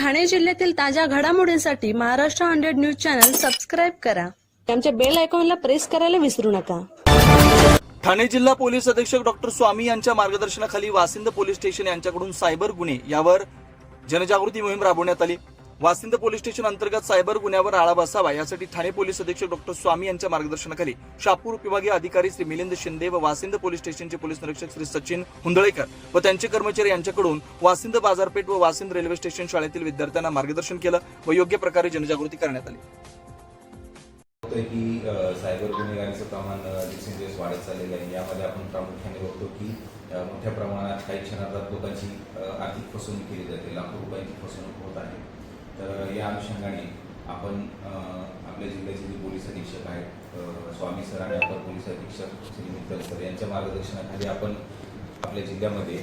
ठाणे जिल्ह्यातील ताज्या घडामोडींसाठी Maharashtra hundred news channel subscribe करा. आमच्या बेल आयकॉनला प्रेस करायला विसरू नका. ठाणे जिल्हा पोलीस अधीक्षक डॉक्टर स्वामी यांच्या मार्गदर्शनाखाली वासिंद पोलीस स्टेशन यांच्याकडून सायबर गुन्हे यावर जनजागृती मोहीम राबवण्यात आली. वासिंद पोलीस स्टेशन अंतर्गत सायबर गुन्ह्यावर आळा बसावा यासाठी ठाणे पोलीस अधीक्षक डॉक्टर स्वामी यांच्या मार्गदर्शनाखाली शापूर विभागीय अधिकारी श्री मिलिंद शिंदे व वासिंद पोलीस स्टेशनचे पोलीस निरीक्षक श्री सचिन हुंदळेकर व त्यांचे कर्मचारी यांच्याकडून वासिंद बाजारपेठ व वासिंद रेल्वे स्टेशन शाळेतील विद्यार्थ्यांना मार्गदर्शन केलं व योग्य प्रकारे जनजागृती करण्यात आली. की सायबर गुन्हेगारीचं प्रमाण दिवसेंदिवस वाढत चाललेलं आहे. यामध्ये आपण प्रामुख्याने बघतो की मोठ्या प्रमाणात काही क्षणार्धात लोकांची आर्थिक फसवणूक केली जाते. लाखो रुपयांची फसवणूक होत आहे. तर या अनुषंगाने आपण आपल्या जिल्ह्याचे जे पोलीस अधीक्षक आहेत स्वामी सर आणि अपर पोलीस अधीक्षक श्री मित्तल सर यांच्या मार्गदर्शनाखाली आपण आपल्या जिल्ह्यामध्ये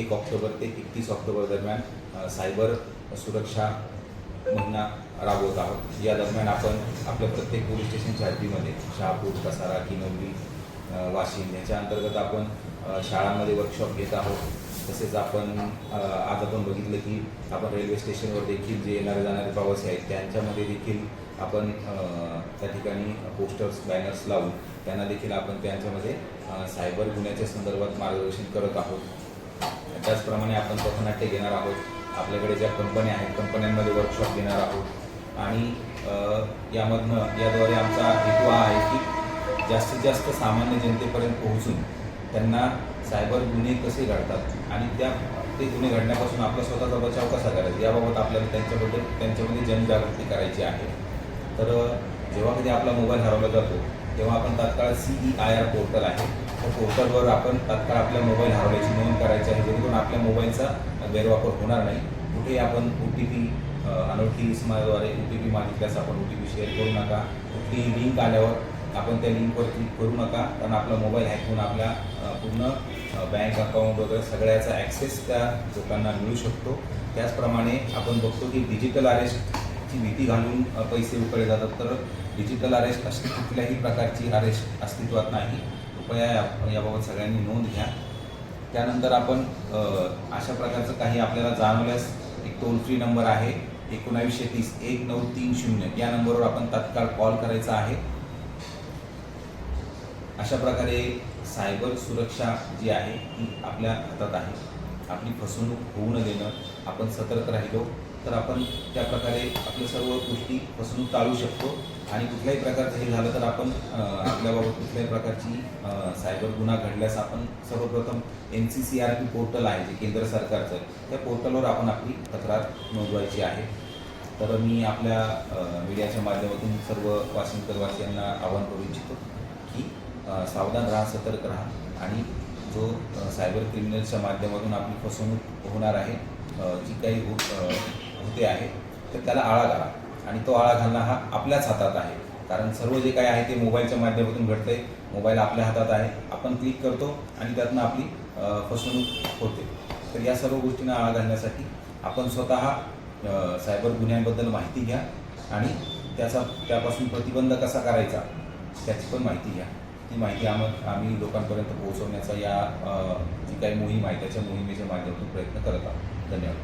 एक ऑक्टोबर ते एकतीस ऑक्टोबर दरम्यान सायबर सुरक्षा महिना राबवत आहोत. या दरम्यान आपण आपल्या प्रत्येक पोलीस स्टेशनच्या हद्दीमध्ये शहापूर कसारा किनवली वाशिम याच्या अंतर्गत आपण शाळांमध्ये वर्कशॉप घेत आहोत. तसेच आपण आज आपण बघितलं की आपण रेल्वे स्टेशनवर देखील जे येणारे जाणारे प्रवासी आहेत त्यांच्यामध्ये देखील आपण त्या ठिकाणी पोस्टर्स बॅनर्स लावून त्यांना देखील आपण त्यांच्यामध्ये सायबर गुन्ह्याच्या संदर्भात मार्गदर्शन करत आहोत. त्याचप्रमाणे आपण पथनाट्य घेणार आहोत. आपल्याकडे ज्या कंपन्या आहेत कंपन्यांमध्ये वर्कशॉप घेणार आहोत. आणि यामधनं याद्वारे आमचा हेतू हा आहे की जास्तीत जास्त सामान्य जनतेपर्यंत पोहोचून त्यांना सायबर गुन्हे कसे घडतात? आणि त्या ते गुन्हे घडण्यापासून आपला स्वतःचा बचाव कसा करायचा? याबाबत आपल्याला त्यांच्याबद्दल त्यांच्यामध्ये जनजागृती करायची आहे. तर जेव्हा कधी आपला मोबाईल हरवला जातो तेव्हा आपण तात्काळ C E I R portal आहे. त्या पोर्टलवर आपण तात्काळ आपल्या मोबाईल हरवल्याची नोंद करायची आहे. जेणेकरून आपल्या मोबाईलचा गैरवापर होणार नाही. कुठेही आपण ओ टी पी अनोळखी इसमाद्वारे ओ टी पी मागितल्यास आपण ओ टी पी शेअर करू नका. कुठलीही लिंक आल्यावर आपण त्या लिंकवर क्लिक करू नका. कारण आपला मोबाईल हॅक होऊन आपल्या पूर्ण बँक अकाउंट वगैरे सगळ्याचा ॲक्सेस त्या लोकांना मिळू शकतो. त्याचप्रमाणे आपण बघतो की डिजिटल अरेस्टची भीती घालून पैसे उकळले जातात. तर डिजिटल अरेस्ट अशी कुठल्याही प्रकारची अरेस्ट अस्तित्वात नाही. कृपया याबाबत सगळ्यांनी नोंद घ्या. त्यानंतर आपण अशा प्रकारचं काही आपल्याला जाणवल्यास एक टोल फ्री नंबर आहे. एकोणावीसशे तीस एक नऊ तीन शून्य. या नंबरवर आपण तात्काळ कॉल करायचा आहे. अशा प्रकारे सायबर सुरक्षा जी आहे ती आपल्या हातात आहे. आपली फसवणूक होऊ न देणं आपण सतर्क राहिलो तर आपण त्या प्रकारे आपल्या सर्व गोष्टी फसवणूक टाळू शकतो. आणि कुठल्याही प्रकारचं हे झालं तर आपण आपल्याबाबत कुठल्याही प्रकारची सायबर गुन्हा घडल्यास आपण सर्वप्रथम N C C R P portal आहे जे केंद्र सरकारचं त्या पोर्टलवर आपण आपली तक्रार नोंदवायची आहे. तर मी आपल्या मीडियाच्या माध्यमातून सर्व वाशिमकरवासियांना आवाहन करू इच्छितो की सावधान राहा सतर्क राहा आणि जो सायबर क्रिमिनलच्या माध्यमातून आपली फसवणूक होणार आहे जी काही हो होते आहे तर त्याला आळा घाला आणि तो आळा घालणं हा आपल्याच हातात आहे. कारण सर्व जे काही आहे ते मोबाईलच्या माध्यमातून घडतं आहे मोबाईल आपल्या हातात आहे आपण क्लिक करतो आणि त्यातनं आपली फसवणूक होते. तर या सर्व गोष्टींना आळा घालण्यासाठी आपण स्वतः सायबर गुन्ह्यांबद्दल माहिती घ्या आणि त्याचा त्यापासून प्रतिबंध कसा करायचा त्याची पण माहिती घ्या. ती माहिती आम आम्ही लोकांपर्यंत पोहोचवण्याचा या जी काही मोहीम आहे त्याच्या मोहिमेच्या माध्यमातून प्रयत्न करत आहोत. धन्यवाद.